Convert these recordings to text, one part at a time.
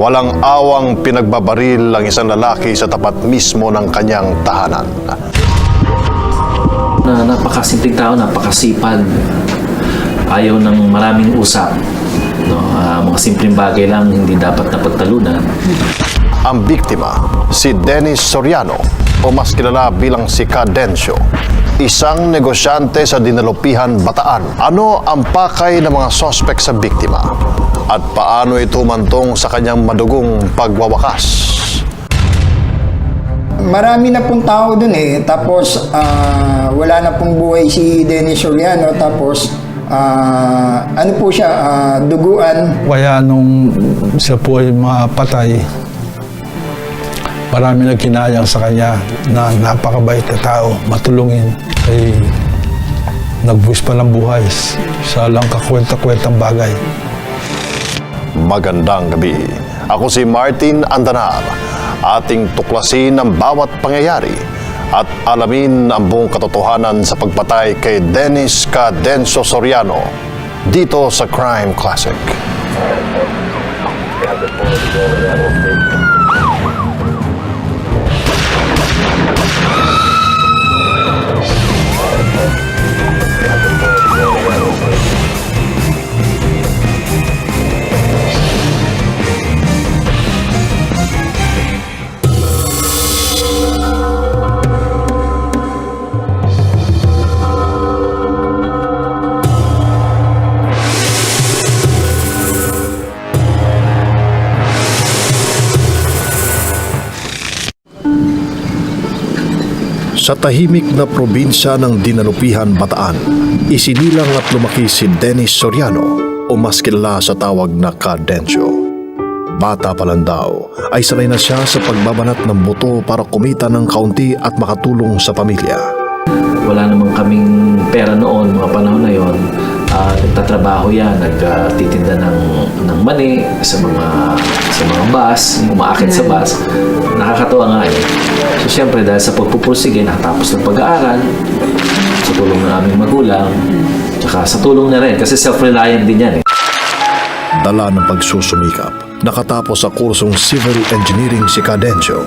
Walang awang pinagbabaril ang isang lalaki sa tapat mismo ng kanyang tahanan. na napakasimpleng tao, napakasipag. Ayaw ng maraming usap. No, Ah, mga simpleng bagay lang hindi dapat napagtalunan. Ang biktima, si Dennis Soriano o mas kilala bilang si Cadencio. Isang negosyante sa Dinalupihan, Bataan. Ano ang pakay ng mga sospek sa biktima? At paano ito mantong sa kanyang madugong pagwawakas? Marami na pong tao dun eh. Tapos, ah, wala na pong buhay si Dennis Soriano. Tapos, ah, ano po siya, ah, duguan. Kaya nung siya po ay mapatay, marami nagkinayang sa kanya na napakabait na tao, matulungin. Ay nagbuwis pa ng buhay sa lang kakwenta-kwentang bagay. Magandang gabi. Ako si Martin Andanar. Ating tuklasin ang bawat pangyayari at alamin ang buong katotohanan sa pagpatay kay Dennis Cadencio Soriano dito sa Crime Classic. Sa tahimik na probinsya ng Dinalupihan, Bataan, isinilang at lumaki si Dennis Soriano o mas kilala sa tawag na Cadencio. Bata pa lang daw ay sanay na siya sa pagbabanat ng buto para kumita ng kaunti at makatulong sa pamilya. Wala namang kaming pera noon, mga panahon na yon. Ah, nagtatrabaho yan, nagtitinda ng, ng mani sa mga sa mga bus, umaakit sa bus. Nakakatuwa nga eh. So siyempre dahil sa pagpupursige, nakatapos ng pag-aaral, sa tulong ng aming magulang, tsaka sa tulong na rin, kasi self-reliant din yan eh. Dala ng pagsusumikap, nakatapos sa kursong Civil Engineering si Cadencio.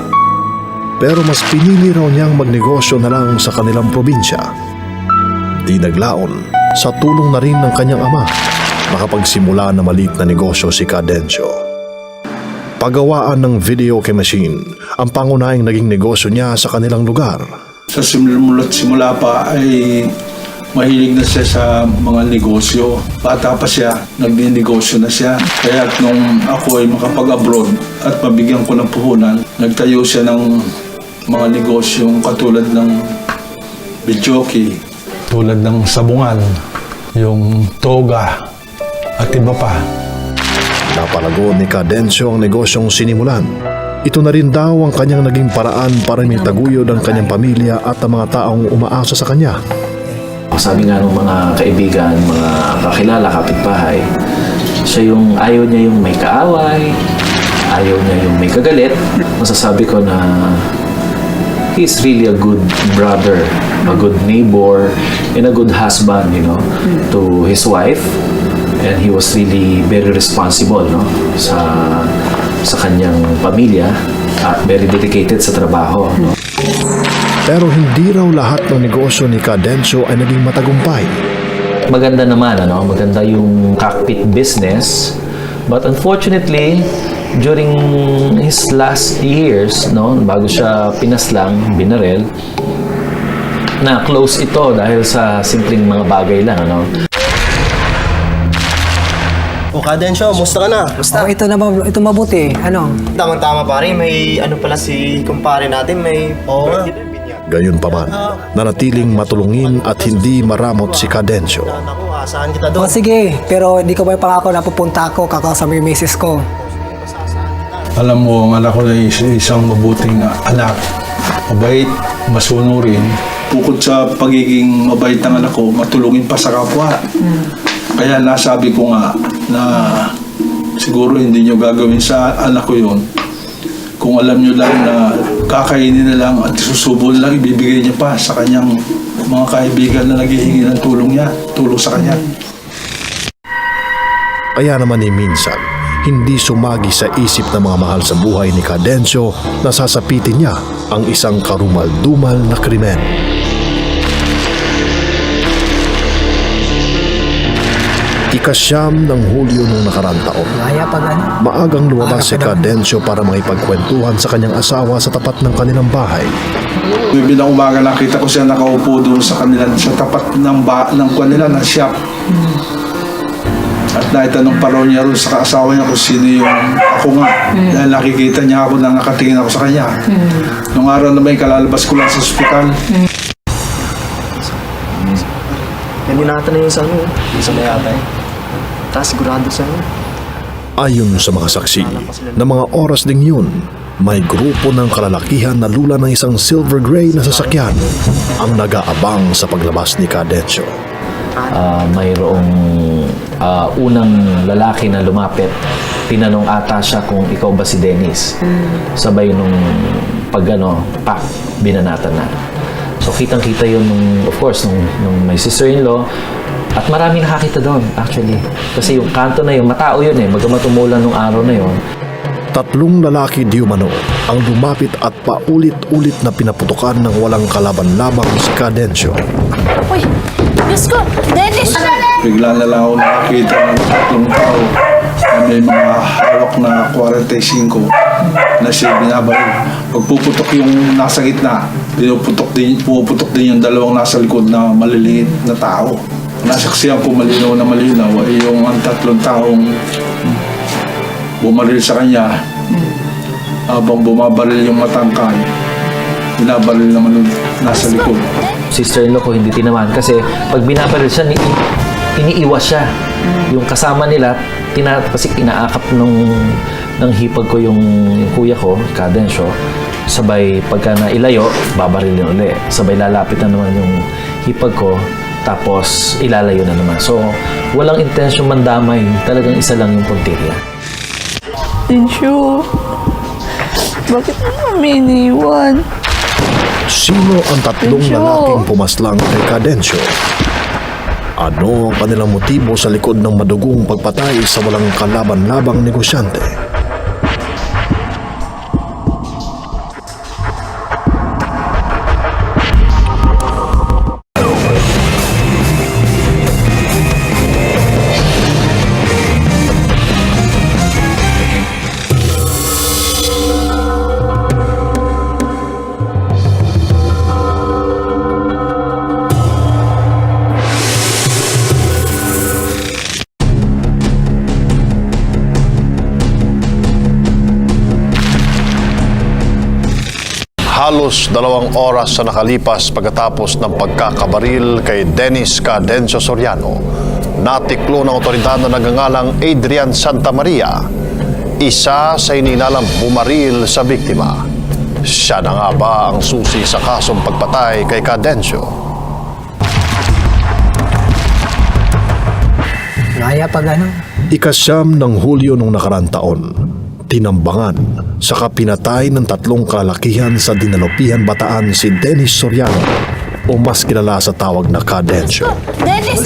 Pero mas pinili raw niyang magnegosyo na lang sa kanilang probinsya. Di naglaon, sa tulong na rin ng kanyang ama, makapagsimula na maliit na negosyo si Cadencio. Pagawaan ng video key machine, ang pangunahing naging negosyo niya sa kanilang lugar. Sa simula't simula pa ay mahilig na siya sa mga negosyo. Bata pa siya, nagninegosyo na siya. Kaya nung ako ay makapag-abroad at mabigyan ko ng puhunan, nagtayo siya ng mga negosyong katulad ng bijoki. Tulad ng sabungan, yung toga, at iba pa. Napalago ni Cadencio ang negosyong sinimulan. Ito na rin daw ang kanyang naging paraan para may taguyod ang kanyang pamilya at ang mga taong umaasa sa kanya. Sabi nga ng mga kaibigan, mga kakilala, kapitbahay, siya yung ayaw niya yung may kaaway, ayaw niya yung may kagalit. Masasabi ko na he's really a good brother, a good neighbor, and a good husband, you know, to his wife. And he was really very responsible, no, sa sa kanyang pamilya at very dedicated sa trabaho, no. Pero hindi raw lahat ng negosyo ni Cadencio ay naging matagumpay. maganda naman, ano? Maganda yung cockpit business. But unfortunately, during his last years, no, bago siya pinaslang, binarel, na close ito dahil sa simpleng mga bagay lang, ano? O Kadensyo, musta ka na? Musta? Oh, ito na mab- ito mabuti. Ano? Tamang-tama pare, may ano pala si kumpare natin, may... Oo nga. Gayon pa man, nanatiling matulungin at hindi maramot si Cadencio. Ako, asahan kita O doon. sige, pero hindi ko ba pangako na pupunta ako kakasama yung misis ko. Alam mo, ang anak ko na is- isang mabuting anak. Mabait, masunurin. Bukod sa pagiging mabait ng anak ko, matulungin pa sa kapwa. Kaya nasabi ko nga na siguro hindi nyo gagawin sa anak ko yon. Kung alam nyo lang na kakainin na lang at susubo na lang, ibibigay niya pa sa kanyang mga kaibigan na naghihingi ng tulong niya, tulong sa kanya. Kaya naman ni minsan, hindi sumagi sa isip ng mga mahal sa buhay ni Cadencio na sasapitin niya ang isang karumal-dumal na krimen. Ikasyam ng Hulyo nung nakarang taon. Kaya pag ano, Maagang lumabas si Cadencio para makipagkwentuhan sa kanyang asawa sa tapat ng kanilang bahay. Bibilang umaga nakita ko siya nakaupo doon sa kanila sa tapat ng ba ng kwan nila ng shop. At naitanong pa raw niya ron sa asawa niya kung sino yung ako nga. Dahil nakikita niya ako na nakatingin ako sa kanya. Nung araw na may kalalabas ko lang sa ospital. Yan binata na yun sa ano, yung sa may atay. Tapos sigurado sa ano. Ayon sa mga saksi, na mga oras ding yun, may grupo ng kalalakihan na lula ng isang silver gray na sasakyan ang nag-aabang sa paglabas ni Cadencio. Ah, mayroong ah, unang lalaki na lumapit. Tinanong ata siya kung ikaw ba si Dennis. Sabay nung pag ano, pak, binanatan na. So kitang-kita yun nung, of course, nung, nung may sister-in-law. At marami nakakita doon, actually. Kasi yung kanto na yun, matao yun eh. Bagamat umulan nung araw na yun. Tatlong lalaki di umano ang lumapit at paulit-ulit na pinaputukan ng walang kalaban-labang si Cadencio. Uy, Diyos ko! Dennis! Bigla na lang ako nakakita ng tatlong tao na may mga hawak na 45 na siya binabaril. Pagpuputok yung nasa gitna, pinuputok din, pumuputok din yung dalawang nasa likod na maliliit na tao. Nasaksiyan ko malinaw na malinaw ay yung ang tatlong taong bumaril sa kanya habang bumabaril yung matangkay. Binabaril naman yung nasa likod. sister-in-law ko hindi tinamaan kasi pag binabaril siya, ni, iniiwas siya. Yung kasama nila, tina, kasi inaakap nung, ng hipag ko yung, kuya ko, Cadencio, sabay pagka nailayo, babarilin uli. Sabay lalapit na naman yung hipag ko, tapos ilalayo na naman. So, walang intensyong mandamay, talagang isa lang yung puntirya. Tensyo. Bakit mo kami iniwan? Sino ang tatlong Cadencio! lalaking pumaslang kay Cadencio? Ano ang kanilang motibo sa likod ng madugong pagpatay sa walang kalaban-labang negosyante? Halos dalawang oras sa nakalipas pagkatapos ng pagkakabaril kay Dennis Cadencio Soriano, natiklo ng otoridad na nagangalang Adrian Santa Maria, isa sa ininalang bumaril sa biktima. Siya na nga ba ang susi sa kasong pagpatay kay Cadencio? kaya pag ano, Ikasyam ng Hulyo nung nakarang taon, tinambangan sa kapinatay ng tatlong kalakihan sa Dinalupihan Bataan si Dennis Soriano o mas kilala sa tawag na Cadencio. Dennis!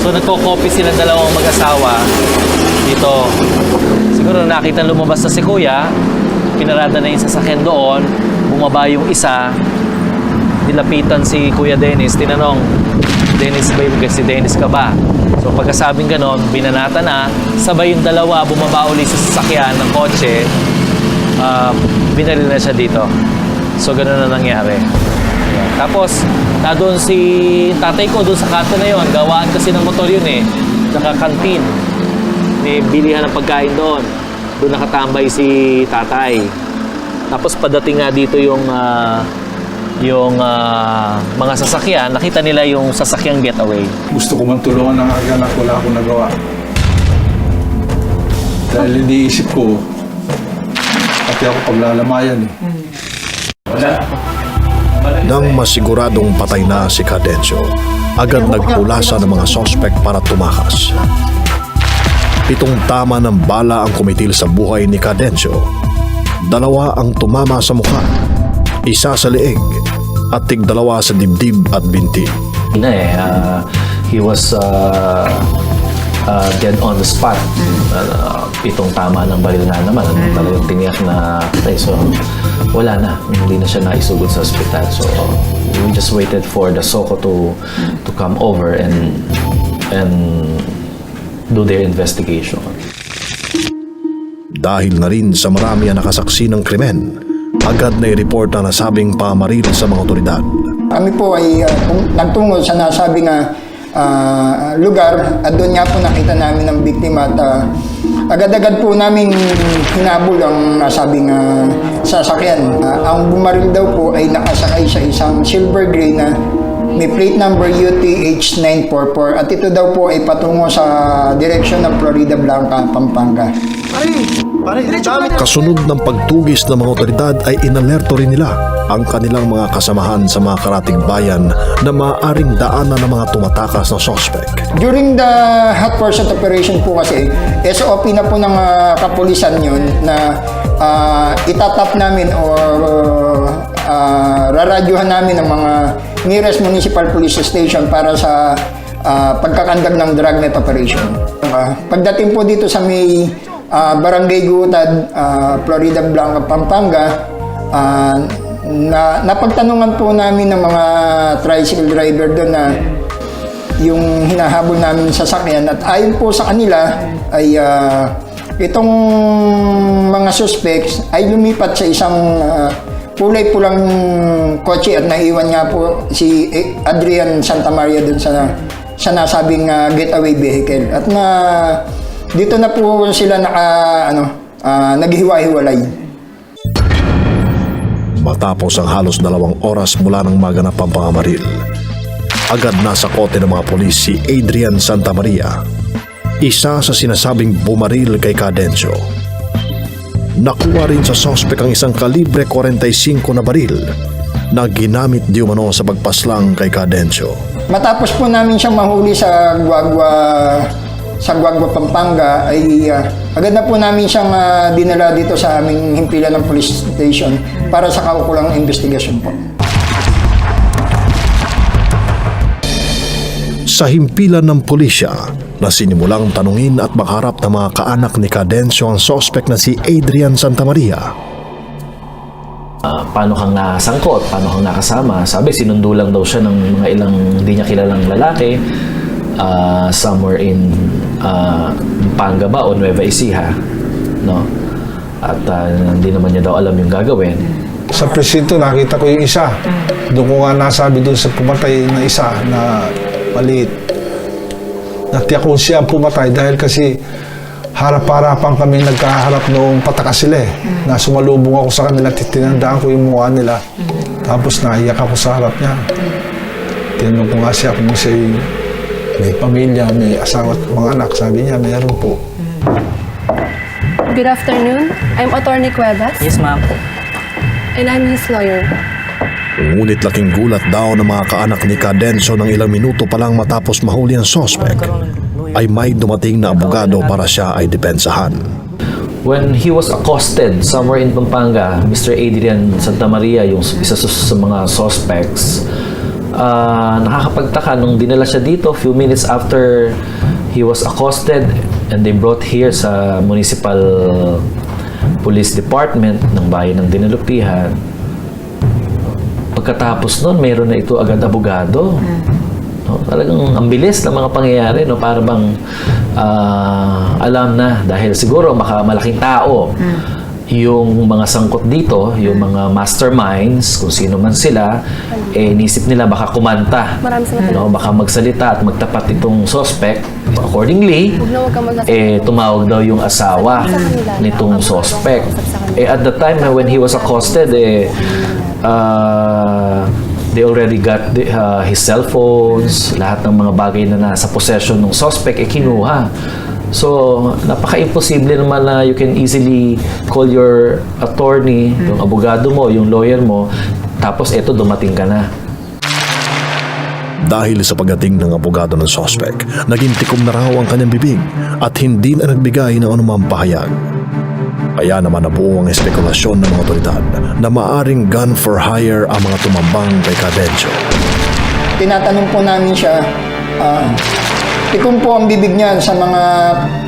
So nagko-copy silang dalawang mag-asawa dito. Siguro nakita lumabas na si Kuya, pinarada na yung sasakyan doon, bumaba yung isa, nilapitan si Kuya Dennis, tinanong, Dennis ba yung si Dennis ka ba? So pagkasabing ganon, binanata na, sabay yung dalawa bumaba uli sa sasakyan ng kotse, uh, binaril na siya dito. So ganun na nangyari. Tapos, na doon si tatay ko doon sa kanto na yon, gawaan kasi ng motor yun eh. Nakakantin. May bilihan ng pagkain doon. Doon nakatambay si tatay. Tapos padating nga dito yung ah, yung ah, mga sasakyan, nakita nila yung sasakyang getaway. Gusto ko man tulungan ng aga na wala akong nagawa. Dahil iniisip ko, pati ako paglalamayan eh. Nang masiguradong patay na si Cadencio, agad nagpulasa ng mga sospek para tumakas. Pitong tama ng bala ang kumitil sa buhay ni Cadencio. Dalawa ang tumama sa mukha, isa sa leeg, at tigdalawa sa dibdib at binti. na eh. ah, he was ah, uh, dead on the spot. Uh, pitong tama ng baril na naman. Ano, talagang tiniyak na patay. So, wala na. Hindi na siya naisugod sa ospital. So, we just waited for the SOCO to to come over and and do their investigation. Dahil na rin sa marami ang nakasaksi ng krimen, agad na i-report ang nasabing pamaril sa mga otoridad. Kami po ay uh, tung- nagtungo sa nasabing nga ah, lugar at doon nga po nakita namin ang biktima at ah, agad-agad po namin hinabol ang nasabing ah, sasakyan. Ah, ang bumaril daw po ay nakasakay sa isang silver gray na may plate number UTH-944 at ito daw po ay patungo sa direksyon ng Florida Blanca, Pampanga. Kasunod ng pagtugis ng mga otoridad ay inalerto rin nila ang kanilang mga kasamahan sa mga karating bayan na maaaring daanan ng mga tumatakas na sospek. During the hot pursuit operation po kasi, SOP na po ng ah, kapulisan yun na ah, itatap namin or uh, raradyuhan namin ang mga nearest municipal police station para sa ah, pagkakandag ng dragnet operation. Ah, pagdating po dito sa may ah, Barangay Gutad, ah, Florida Blanca, Pampanga, ah, na napagtanungan po namin ng mga tricycle driver doon na yung hinahabol namin sa sasakyan at ayon po sa kanila ay ah, itong mga suspects ay lumipat sa isang ah, kulay pulang kotse at naiwan nga po si eh, Adrian Santa Maria dun sa sa nasabing ah, getaway vehicle at na dito na po sila naka ano ah, naghiwa-hiwalay. Matapos ang halos dalawang oras mula ng maganap ang pangamaril, agad nasa kote ng mga polis si Adrian Santa Maria, isa sa sinasabing bumaril kay Cadencio. Nakuha rin sa sospek ang isang kalibre 45 na baril na ginamit di umano sa pagpaslang kay Cadencio. Matapos po namin siyang mahuli sa Guagua sa Guagua Pampanga ay ah, agad na po namin siyang ah, dinala dito sa aming himpilan ng police station para sa kaukulang investigasyon po. Sa himpilan ng pulisya na sinimulang tanungin at makaharap ng mga kaanak ni Cadencio ang sospek na si Adrian Santa Maria, Ah, paano kang nasangkot, paano kang nakasama. Sabi, sinundo lang daw siya ng mga ilang hindi niya kilalang lalaki ah, somewhere in uh, Panga ba o Nueva Ecija. No? At ah, hindi naman niya daw alam yung gagawin. Sa presinto, nakita ko yung isa. Doon ko nga nasabi doon sa pumatay na isa na maliit. Natiyak ko siya ang pumatay dahil kasi harap-harapan kami nagkaharap noong patakas sila eh. Na sumalubong ako sa kanila, titinandaan ko yung mukha nila. Tapos naiyak ako sa harap niya. Tinanong ko nga siya kung siya may pamilya, may asawa at mga anak. Sabi niya, mayroon po. Good afternoon. I'm Attorney Cuevas, Yes, ma'am. and I'm his lawyer. Ngunit laking gulat daw ng mga kaanak ni Cadencio ng ilang minuto pa lang matapos mahuli ang sospek ay may dumating na abogado para siya ay depensahan. When he was accosted somewhere in Pampanga, Mr. Adrian Santa Maria, yung isa sa, mga suspects, ah, nakakapagtaka nung dinala siya dito, few minutes after he was accosted and they brought here sa municipal police department ng bayan ng Dinalupihan. Pagkatapos nun, meron na ito agad abogado. No, talagang ang bilis ng mga pangyayari, no? Para bang ah, alam na dahil siguro maka malaking tao yung mga sangkot dito, yung mga masterminds, kung sino man sila, eh nisip nila baka kumanta. No, baka magsalita at magtapat itong suspect. Accordingly, eh tumawag daw yung asawa nitong suspect. Eh at the time when he was accosted, eh uh, they already got the, uh, his cell phones, lahat ng mga bagay na nasa possession ng suspect, eh kinuha. So, napaka-imposible naman na you can easily call your attorney, yung abogado mo, yung lawyer mo, tapos eto dumating ka na. Dahil sa pagdating ng abogado ng sospek, naging tikom na raw ang kanyang bibig at hindi na nagbigay ng anumang pahayag. Kaya naman nabuo ang espekulasyon ng mga otoridad na maaring gun for hire ang mga tumambang kay Cadencio. Tinatanong po namin siya, ah, Pikon po ang bibig niyan sa mga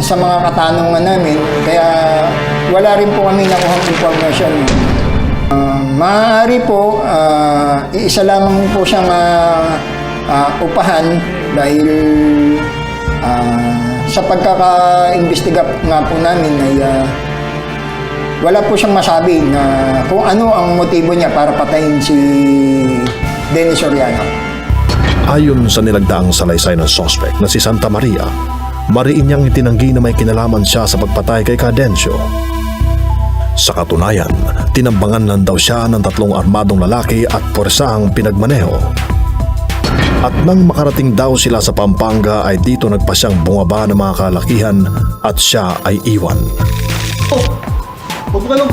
sa mga katanungan namin. Kaya wala rin po kami nakuhang information. Ah, maaari po, ah, iisa lamang po siyang ah, ah, upahan dahil ah, sa pagkaka-investiga nga po namin ay ah, wala po siyang masabi na kung ano ang motibo niya para patayin si Dennis Soriano. Ayon sa nilagdaang salaysay ng sospek na si Santa Maria, mariin niyang itinanggi na may kinalaman siya sa pagpatay kay Cadencio. Sa katunayan, tinambangan lang daw siya ng tatlong armadong lalaki at puwersahang pinagmaneho. At nang makarating daw sila sa Pampanga ay dito nagpa siyang bumaba ng mga kalakihan at siya ay iwan. Huwag ka nang.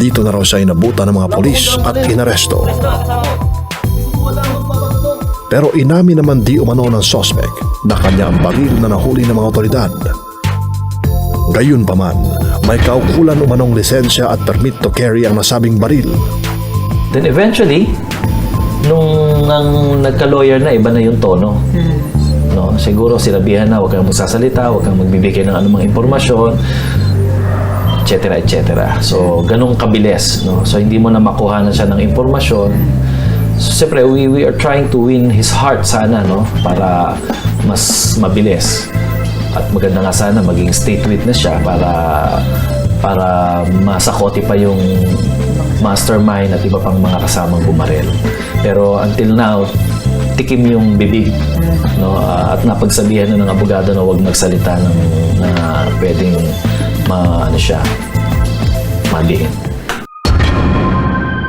Dito na raw siya inabutan ng mga polis at inaresto. Pero inamin naman di umano ng sospek na kanya ang baril na nahuli ng mga otoridad. Gayunpaman, may kaukulan umanong lisensya at permit to carry ang nasabing baril. Then eventually, nung ang nagka-lawyer na, iba na yung tono. No? Siguro sinabihan na, huwag kang magsasalita, huwag kang magbibigay ng anumang impormasyon, etc. etc. So, ganong kabilis. No? So, hindi mo na makuha na siya ng impormasyon. So, siyempre, we, we are trying to win his heart sana, no? Para mas mabilis. At maganda nga sana maging state witness siya para para masakoti pa yung mastermind at iba pang mga kasamang bumarel. Pero until now, tikim yung bibig. No? At napagsabihan na ng abogado na huwag magsalita ng, na pwedeng ma, ano siya, maliin.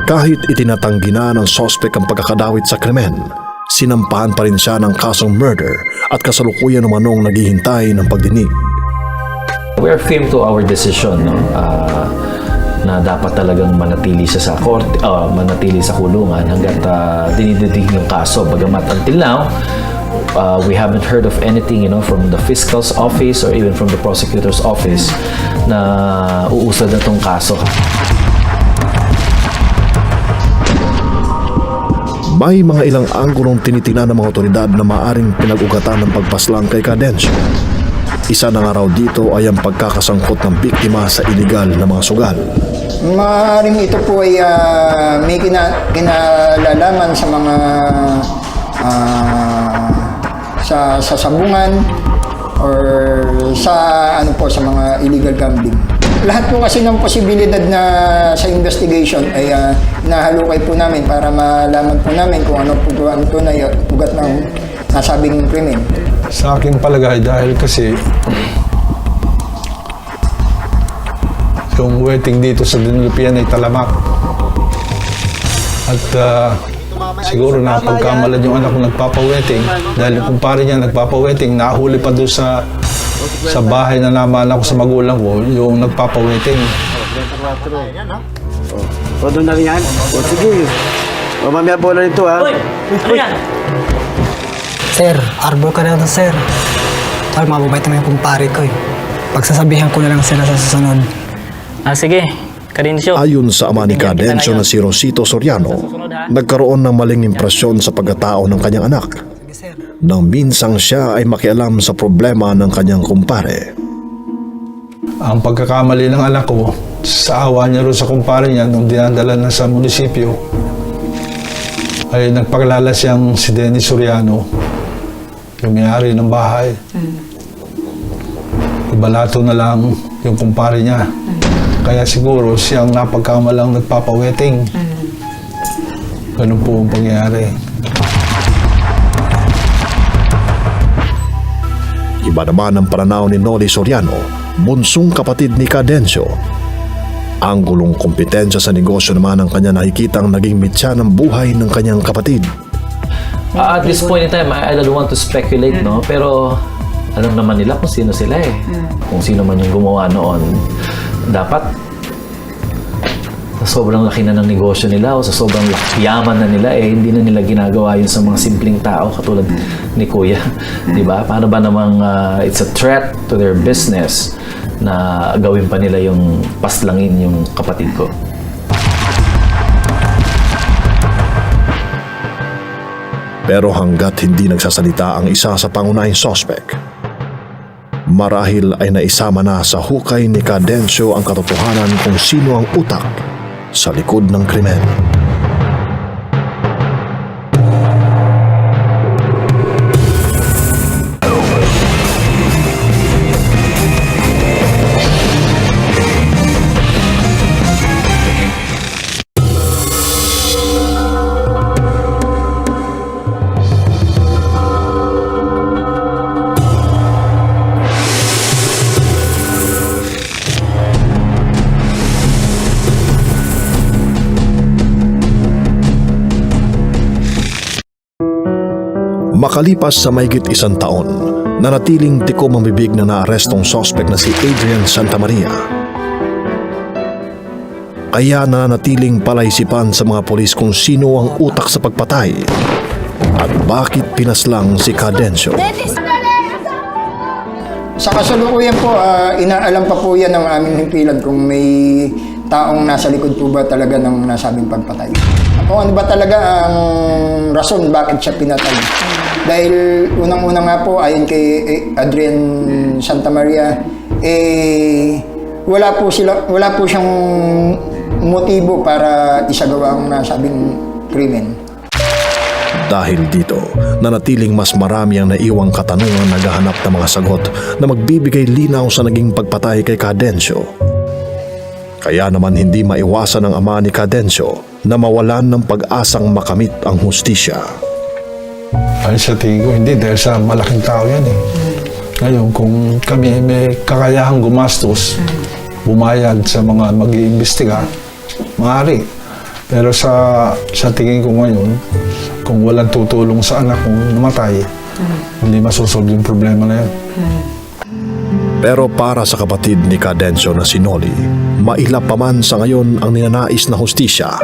Kahit itinatanggi na ng sospek ang pagkakadawit sa krimen, sinampahan pa rin siya ng kasong murder at kasalukuyan umanong naghihintay ng pagdinig. We are firm to our decision no? Ah, na dapat talagang manatili siya sa court, ah, manatili sa kulungan hanggat uh, dinididig yung kaso. Bagamat until now, uh, we haven't heard of anything you know, from the fiscal's office or even from the prosecutor's office na uusad na tong kaso. May mga ilang anggulong tinitingnan ng mga otoridad na maaring pinag-ugatan ng pagpaslang kay Cadencio. Isa na nga raw dito ay ang pagkakasangkot ng biktima sa iligal na mga sugal. Maaaring ito po ay ah, may kina, kinalalaman sa mga ah, sa, sa sabungan or sa ano po sa mga illegal gambling. Lahat po kasi ng posibilidad na sa investigation ay uh, nahalukay po namin para malaman po namin kung ano po ang tunay at ugat ng nasabing krimen. Sa aking palagay dahil kasi yung wedding dito sa Dinulupian ay talamak. At ah, siguro napagkamalan yung anak ko nagpapa-wedding dahil yung kumpare niya nagpapa-wedding, nahuli pa doon sa sa bahay na naman ako sa magulang ko, yung nagpapa-wedding. O, doon na rin yan. O, sige. O, mamaya po na rin to, ha? Sir, arbor ka na to, sir. Tol, mababait naman yung kumpare ko eh. Pagsasabihan ko na lang sila sa susunod. Ah, sige. Ayon sa ama ni Cadencio na si Rosito Soriano, nagkaroon ng maling impresyon sa pagkatao ng kanyang anak. Nang minsang siya ay makialam sa problema ng kanyang kumpare. Ang pagkakamali ng anak ko, sa awa niya rin sa kumpare niya nung dinadala na sa munisipyo, ay nagpakilala siyang si Dennis Soriano, yung may-ari ng bahay. Ibalato na lang yung kumpare niya. Kaya siguro siyang napagkamalang nagpapaweting. Ganun po ang pangyayari. Iba naman ang pananaw ni Noli Soriano, bunsong kapatid ni Cadencio. Ang gulong kompetensya sa negosyo naman ang kanya nakikitang naging mitya ng buhay ng kanyang kapatid. Ah, at this point in time, I, I don't want to speculate, no? Pero alam naman nila kung sino sila eh. Kung sino man yung gumawa noon. Dapat sa sobrang laki na ng negosyo nila o sa sobrang yaman na nila eh hindi na nila ginagawa yun sa mga simpleng tao katulad ni Kuya, 'di ba? Paano ba namang ah, it's a threat to their business na gawin pa nila yung paslangin yung kapatid ko. Pero hanggat hindi nagsasalita ang isa sa pangunahing sospek, marahil ay naisama na sa hukay ni Cadencio ang katotohanan kung sino ang utak sa likod ng krimen. Makalipas sa mahigit isang taon, nanatiling tikom ang bibig na naarestong sospek na si Adrian Santamaria. Kaya nananatiling palaisipan sa mga polis kung sino ang utak sa pagpatay at bakit pinaslang si Cadencio. Sa kasalukuyan po, ah, inaalam pa po yan ng aming himpilan kung may taong nasa likod po ba talaga ng nasabing pagpatay. Kung ano ba talaga ang rason bakit siya pinatay. Dahil unang-una nga po, ayon kay eh, Adrian Santa Maria, eh, wala po sila wala po siyang motibo para isagawa ang nasabing krimen. Dahil dito, nanatiling mas marami ang naiwang katanungan naghahanap ng mga sagot na magbibigay linaw sa naging pagpatay kay Cadencio. Kaya naman hindi maiwasan ng ama ni Cadencio na mawalan ng pag-asang makamit ang hustisya. Ay sa tingin ko, hindi dahil sa malaking tao yan eh. Ngayon, kung kami may kakayahang gumastos, bumayad sa mga mag-iimbestiga, maaari. Pero sa sa tingin ko ngayon, kung walang tutulong sa anak kong namatay, hindi masusolve yung problema na yun. Pero para sa kapatid ni Cadencio na si Noli, mailap pa man sa ngayon ang ninanais na hustisya,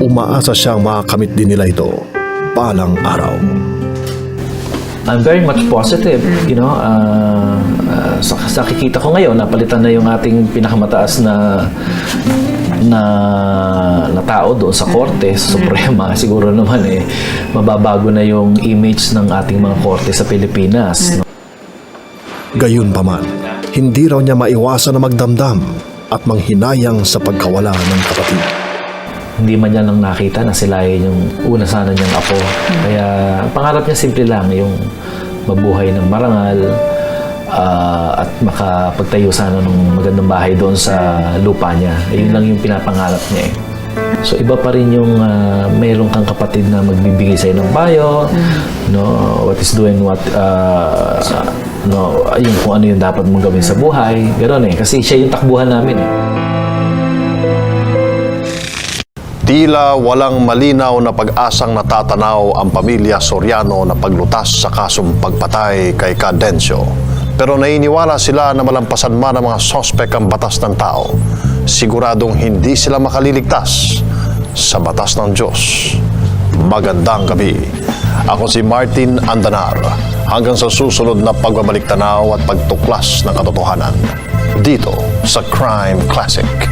umaasa siyang makakamit din nila ito palang araw. I'm very much positive, you know. ah, ah, sa, sa nakikita ko ngayon, napalitan na yung ating pinakamataas na na na tao doon sa Korte Suprema. Siguro naman eh, mababago na yung image ng ating mga korte sa Pilipinas. no? Gayunpaman, hindi raw niya maiwasan na magdamdam at manghinayang sa pagkawala ng kapatid. Hindi man niya lang nakita na sila yung una sana niyang apo. Kaya ang pangarap niya simple lang, yung mabuhay ng marangal ah, at makapagtayo sana ng magandang bahay doon sa lupa niya. Yun lang yung pinapangarap niya eh. So iba pa rin yung ah, mayroon kang kapatid na magbibigay sa'yo ng payo, no, what is doing what, ah, no, yung kung ano yung dapat mong gawin sa buhay. Gano'n eh, kasi siya yung takbuhan namin eh. Tila walang malinaw na pag-asang natatanaw ang pamilya Soriano na paglutas sa kasong pagpatay kay Cadencio. Pero nainiwala sila na malampasan man ang mga sospek ang batas ng tao. Siguradong hindi sila makaliligtas sa batas ng Diyos. Magandang gabi. Ako si Martin Andanar. Hanggang sa susunod na pagbabalik tanaw at pagtuklas ng katotohanan. Dito sa Crime Classic.